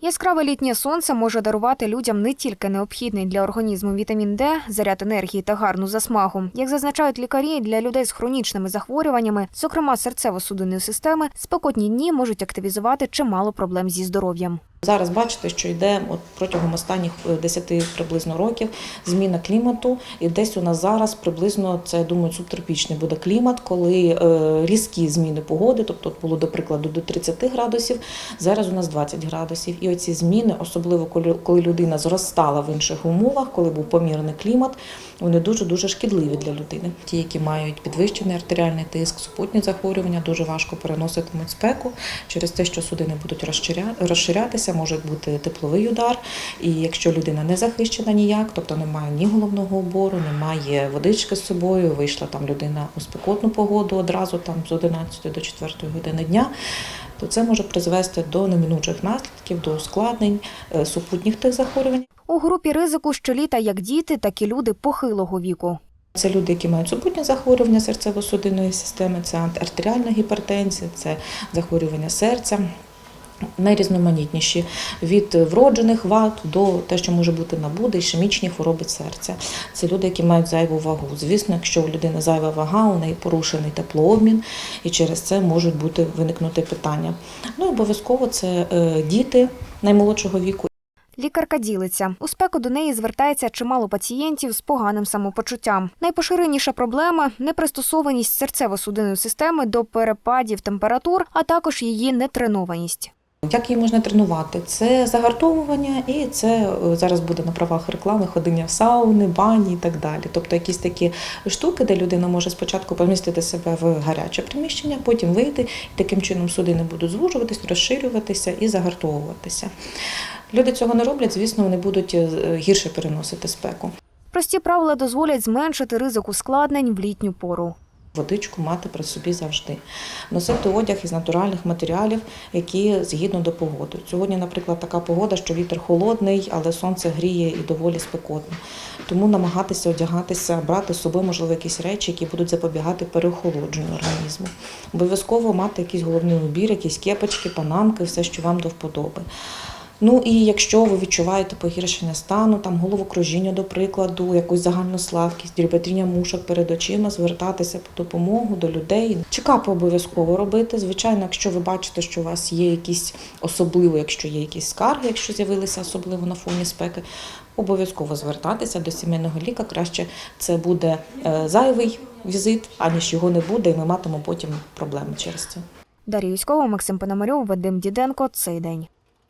Яскраве літнє сонце може дарувати людям не тільки необхідний для організму вітамін Д, заряд енергії та гарну засмагу. Як зазначають лікарі, для людей з хронічними захворюваннями, зокрема серцево-судинної системи, спекотні дні можуть активізувати чимало проблем зі здоров'ям. Зараз бачите, що йде от протягом останніх е, 10 приблизно років зміна клімату, і десь у нас зараз приблизно це думаю, субтропічний буде клімат, коли е, різкі зміни погоди, тобто було до прикладу до 30 градусів, зараз у нас 20 градусів. І оці зміни, особливо коли, людина зростала в інших умовах, коли був помірний клімат, вони дуже дуже шкідливі для людини. Ті, які мають підвищений артеріальний тиск, супутні захворювання, дуже важко переноситимуть спеку через те, що судини будуть розширя- розширятися, може бути тепловий удар. І якщо людина не захищена ніяк, тобто немає ні головного убору, немає водички з собою, вийшла там людина у спекотну погоду одразу там з 11 до 4 години дня. То це може призвести до неминучих наслідків, до ускладнень е, супутніх тих захворювань. У групі ризику щоліта як діти, так і люди похилого віку. Це люди, які мають супутні захворювання серцево-судинної системи, це артеріальна гіпертензія, це захворювання серця. Найрізноманітніші від вроджених вад до те, що може бути набуде, ішемічні хвороби серця. Це люди, які мають зайву вагу. Звісно, якщо у людини зайва вага, у неї порушений теплообмін, і через це можуть бути виникнути питання. Ну обов'язково це е, діти наймолодшого віку Лікарка ділиться. У спеку до неї звертається чимало пацієнтів з поганим самопочуттям. Найпоширеніша проблема непристосованість серцево-судинної системи до перепадів температур, а також її нетренованість. Як її можна тренувати? Це загартовування, і це е, зараз буде на правах реклами ходіння в сауни, бані і так далі. Тобто якісь такі штуки, де людина може спочатку помістити себе в гаряче приміщення, потім вийти, і таким чином судини будуть звужуватись, розширюватися і загартовуватися. Люди цього не роблять, звісно, вони будуть е, гірше переносити спеку. Прості правила дозволять зменшити ризик ускладнень в літню пору. Водичку мати при собі завжди. Носити одяг із натуральних матеріалів, які згідно до погоди. Сьогодні, наприклад, така погода, що вітер холодний, але сонце гріє і доволі спекотно. Тому намагатися одягатися, брати з собою, можливо, якісь речі, які будуть запобігати переохолодженню організму. Обов'язково мати якийсь головний убір, якісь кепочки, панамки, все, що вам до вподоби. Ну і якщо ви відчуваєте погіршення стану, там головокружіння, до прикладу, якусь загальну слабкість, дріботріння мушок перед очима, звертатися по допомогу до людей. Чекапи обов'язково робити. Звичайно, якщо ви бачите, що у вас є якісь особливо, якщо є якісь скарги, якщо з'явилися особливо на фоні спеки, обов'язково звертатися до сімейного ліка. Краще це буде е, зайвий візит, аніж його не буде, і ми матимемо потім проблеми через це. Дар'я Юськова, Максим Пономарьов, Вадим Діденко. Цей день.